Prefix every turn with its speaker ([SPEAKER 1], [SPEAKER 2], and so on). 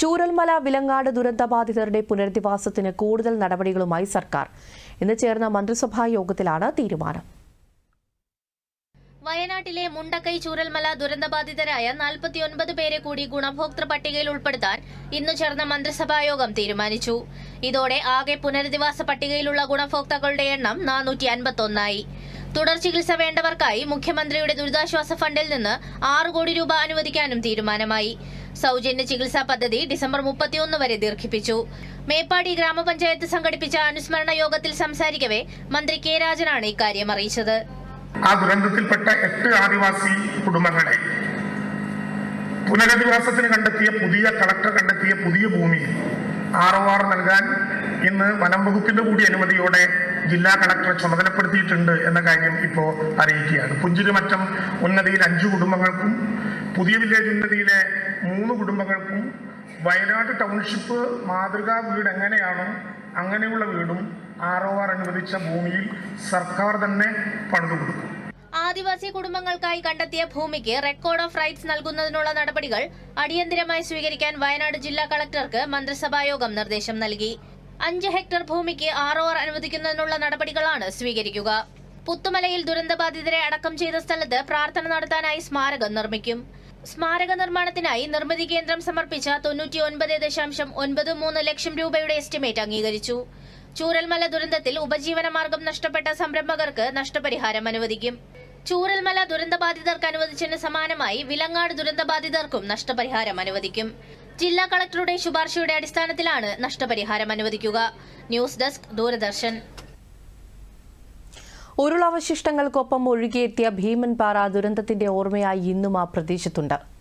[SPEAKER 1] ചൂരൽമല വിലങ്ങാട് ദുരന്തബാധിതരുടെ പുനരധിവാസത്തിന് കൂടുതൽ നടപടികളുമായി സർക്കാർ. ഇന്ന് ചേർന്ന മന്ത്രിസഭാ യോഗത്തിലാണ് തീരുമാനം.
[SPEAKER 2] വയനാട്ടിലെ മുണ്ടക്കൈ ചൂരൽമല ദുരന്തബാധിതരായ നാൽപ്പത്തിയൊൻപത് പേരെ കൂടി ഗുണഭോക്തൃ പട്ടികയിൽ ഉൾപ്പെടുത്താൻ ഇന്നു ചേർന്ന മന്ത്രിസഭായോഗം തീരുമാനിച്ചു. ഇതോടെ ആകെ പുനരധിവാസ പട്ടികയിലുള്ള ഗുണഭോക്താക്കളുടെ എണ്ണം നാനൂറ്റി അൻപത്തൊന്നായി തുടർ ചികിത്സ വേണ്ടവർക്കായി മുഖ്യമന്ത്രിയുടെ ദുരിതാശ്വാസ ഫണ്ടിൽ നിന്ന് ആറ് കോടി രൂപ അനുവദിക്കാനും തീരുമാനമായി. സൗജന്യ ചികിത്സാ പദ്ധതി ഡിസംബർ മുപ്പത്തിയൊന്ന് വരെ ദീർഘിപ്പിച്ചു. മേപ്പാടി ഗ്രാമപഞ്ചായത്ത് സംഘടിപ്പിച്ച അനുസ്മരണ യോഗത്തിൽ സംസാരിക്കവേ മന്ത്രി കെ രാജനാണ് ഇക്കാര്യം അറിയിച്ചത്.
[SPEAKER 3] ആ ദുരന്തത്തിൽപ്പെട്ട എട്ട് ആദിവാസി കുടുംബങ്ങളെ പുനരധിവാസത്തിന് കണ്ടെത്തിയ പുതിയ കളക്ടർ കണ്ടെത്തിയ പുതിയ ഭൂമി ഒ ആർ നൽകാൻ ഇന്ന് വനം വകുപ്പിന്റെ കൂടി അനുമതിയോടെ ജില്ലാ കളക്ടറെ ചുമതലപ്പെടുത്തിയിട്ടുണ്ട് എന്ന കാര്യം ഇപ്പോൾ അറിയിക്കുകയാണ്. പുഞ്ചിരിമറ്റം ഉന്നതിയിൽ അഞ്ച് കുടുംബങ്ങൾക്കും പുതിയ വില്ലേജ് ഉന്നതിയിലെ മൂന്ന് കുടുംബങ്ങൾക്കും വയനാട് ടൗൺഷിപ്പ് മാതൃകാ വീട് എങ്ങനെയാണോ അങ്ങനെയുള്ള വീടും ആർ ഒ ആർ അനുവദിച്ച ഭൂമിയിൽ സർക്കാർ തന്നെ പണിതു കൊടുക്കും.
[SPEAKER 2] ആദിവാസി കുടുംബങ്ങൾക്കായി കണ്ടെത്തിയ ഭൂമിക്ക് റെക്കോർഡ് ഓഫ് റൈറ്റ്സ് നൽകുന്നതിനുള്ള നടപടികൾ അടിയന്തരമായി സ്വീകരിക്കാൻ വയനാട് ജില്ലാ കളക്ടർക്ക് മന്ത്രിസഭായോഗം നിർദ്ദേശം നൽകി. അഞ്ച് ഹെക്ടർ ഭൂമിക്ക് ആർ ആർ അനുവദിക്കുന്നതിനുള്ള നടപടികളാണ് സ്വീകരിക്കുക. പുത്തുമലയിൽ ദുരന്തബാധിതരെ അടക്കം ചെയ്ത സ്ഥലത്ത് പ്രാർത്ഥന നടത്താനായി സ്മാരകം നിർമ്മിക്കും. സ്മാരക നിർമ്മാണത്തിനായി നിർമ്മിതി കേന്ദ്രം സമർപ്പിച്ച തൊണ്ണൂറ്റി ഒൻപത് ദശാംശം ഒൻപത് മൂന്ന് ലക്ഷം രൂപയുടെ എസ്റ്റിമേറ്റ് അംഗീകരിച്ചു. ചൂരൽമല ദുരന്തത്തിൽ ഉപജീവന മാർഗം നഷ്ടപ്പെട്ട സംരംഭകർക്ക് നഷ്ടപരിഹാരം അനുവദിക്കും. ചൂരൽമല ദുരന്തബാധിതർക്ക് അനുവദിച്ചതിന് സമാനമായി വിലങ്ങാട് ദുരന്തബാധിതർക്കും നഷ്ടപരിഹാരം അനുവദിക്കും. ജില്ലാ കളക്ടറുടെ ശുപാർശയുടെ അടിസ്ഥാനത്തിലാണ് നഷ്ടപരിഹാരം അനുവദിക്കുക. News desk Doordarshan.
[SPEAKER 1] ഉരുളവശിഷ്ടങ്ങൾക്കൊപ്പം ഒഴുകിയെത്തിയ ഭീമൻപാറ ദുരന്തത്തിന്റെ ഓർമ്മയായി ഇന്നും ആ പ്രദേശത്തുണ്ട്.